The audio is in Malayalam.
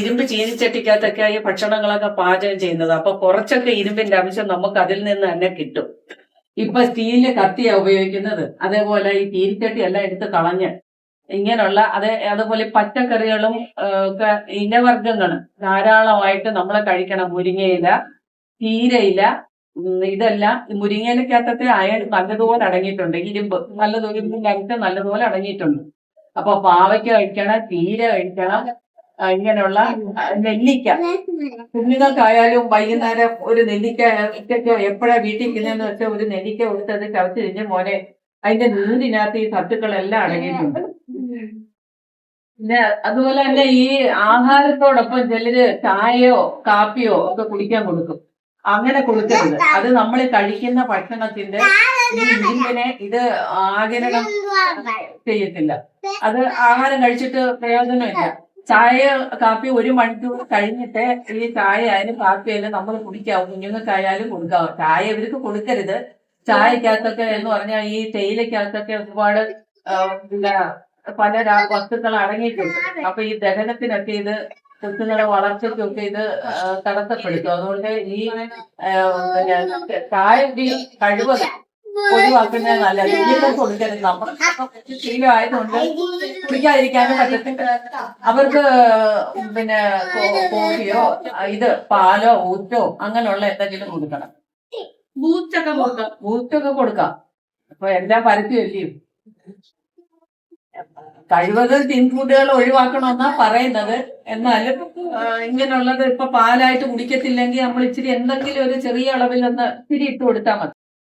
ഇരുമ്പ് ചീനിച്ചട്ടിക്കകത്തൊക്കെ ഈ ഭക്ഷണങ്ങളൊക്കെ പാചകം ചെയ്യുന്നത്. അപ്പൊ കുറച്ചൊക്കെ ഇരുമ്പിന്റെ അംശം നമുക്ക് അതിൽ നിന്ന് തന്നെ കിട്ടും. ഇപ്പൊ സ്റ്റീലിന്റെ കത്തിയാണ് ഉപയോഗിക്കുന്നത്. അതേപോലെ ഈ ചീനിച്ചട്ടി എല്ലാം എടുത്ത് കളഞ്ഞ് ഇങ്ങനെയുള്ള അതേ അതുപോലെ പച്ചക്കറികളും ഒക്കെ ഇനവർഗങ്ങൾ ധാരാളമായിട്ട് നമ്മൾ കഴിക്കണം. മുരിങ്ങയില ചീരയില ഉം, ഇതെല്ലാം മുരിങ്ങയിലക്കകത്തെ അയൺ നല്ലതുപോലെ അടങ്ങിയിട്ടുണ്ട്. ഇരുമ്പ് നല്ലതുപോലെ ഇരുമ്പിന്റെ അംശം നല്ലതുപോലെ അടങ്ങിയിട്ടുണ്ട്. അപ്പൊ പാവയ്ക്ക കഴിക്കണം ചീര കഴിക്കണം ഇങ്ങനെയുള്ള നെല്ലിക്ക. കുഞ്ഞുങ്ങൾക്കായാലും വൈകുന്നേരം ഒരു നെല്ലിക്ക ഉച്ചയ്ക്കോ എപ്പോഴാ വീട്ടിൽ ഇരിക്കുന്നതെന്ന് വെച്ചാൽ ഒരു നെല്ലിക്ക കൊടുത്തത് ചവച്ച് തിരിഞ്ഞ് മോനെ അതിന്റെ നീരിനകത്ത് ഈ സത്തുക്കളെല്ലാം അടങ്ങിയിട്ടുണ്ട്. പിന്നെ അതുപോലെ തന്നെ ഈ ആഹാരത്തോടൊപ്പം ചിലര് ചായയോ കാപ്പിയോ ഒക്കെ കുടിക്കാൻ കൊടുക്കും. അങ്ങനെ കൊടുക്കരുത്. അത് നമ്മൾ കഴിക്കുന്ന ഭക്ഷണത്തിന്റെ ഈ ഇരുമ്പിനെ ഇത് ആകിരണം ചെയ്യത്തില്ല. അത് ആഹാരം കഴിച്ചിട്ട് പ്രയോജനമില്ല. ചായ കാപ്പി ഒരു മണിക്കൂർ കഴിഞ്ഞിട്ട് ഈ ചായ ആയാലും കാപ്പി ആയാലും നമ്മൾ കുടിക്കാവും. കുഞ്ഞുങ്ങൾക്കായാലും കൊടുക്കാവും. ചായ ഇവർക്ക് കൊടുക്കരുത്. ചായക്കകത്തൊക്കെ എന്ന് പറഞ്ഞാൽ ഈ തേയിലക്കകത്തൊക്കെ ഒരുപാട് പല വസ്തുക്കൾ അടങ്ങിയിട്ടുണ്ട്. അപ്പൊ ഈ ദഹനത്തിനൊക്കെ ഇത് കൊച്ചുങ്ങളുടെ വളർച്ചയ്ക്കൊക്കെ ഇത് തടസ്സപ്പെടുത്തും അതുകൊണ്ട് ഈ ചായ കഴിവത് ഒഴിവാക്കുന്നത് നല്ലത് കുഞ്ഞുങ്ങൾക്ക് കൊടുക്കരുത് നമ്മൾ ശീലമായതുകൊണ്ട് കുടിക്കാതിരിക്കാനും പറ്റത്തില്ല. അവർക്ക് പിന്നെ കോഫിയോ ഇത് പാലോ ഊറ്റോ അങ്ങനെയുള്ള എന്തെങ്കിലും കൊടുക്കണം. ബൂസ്റ്റൊക്കെ കൊടുക്കാം. ഊറ്റൊക്കെ കൊടുക്കാം. അപ്പൊ എല്ലാം പരത്തിയല്ലേ കഴിവതും തിൻ ഫുഡുകൾ ഒഴിവാക്കണമെന്നാ പറയുന്നത്. എന്നാലും ഇങ്ങനെയുള്ളത് ഇപ്പൊ പാലായിട്ട് കുടിക്കത്തില്ലെങ്കിൽ നമ്മൾ ഇച്ചിരി എന്തെങ്കിലും ഒരു ചെറിയ അളവിൽ ഒന്ന് ഇച്ചിരി ഇട്ട് കൊടുത്താൽ മതി.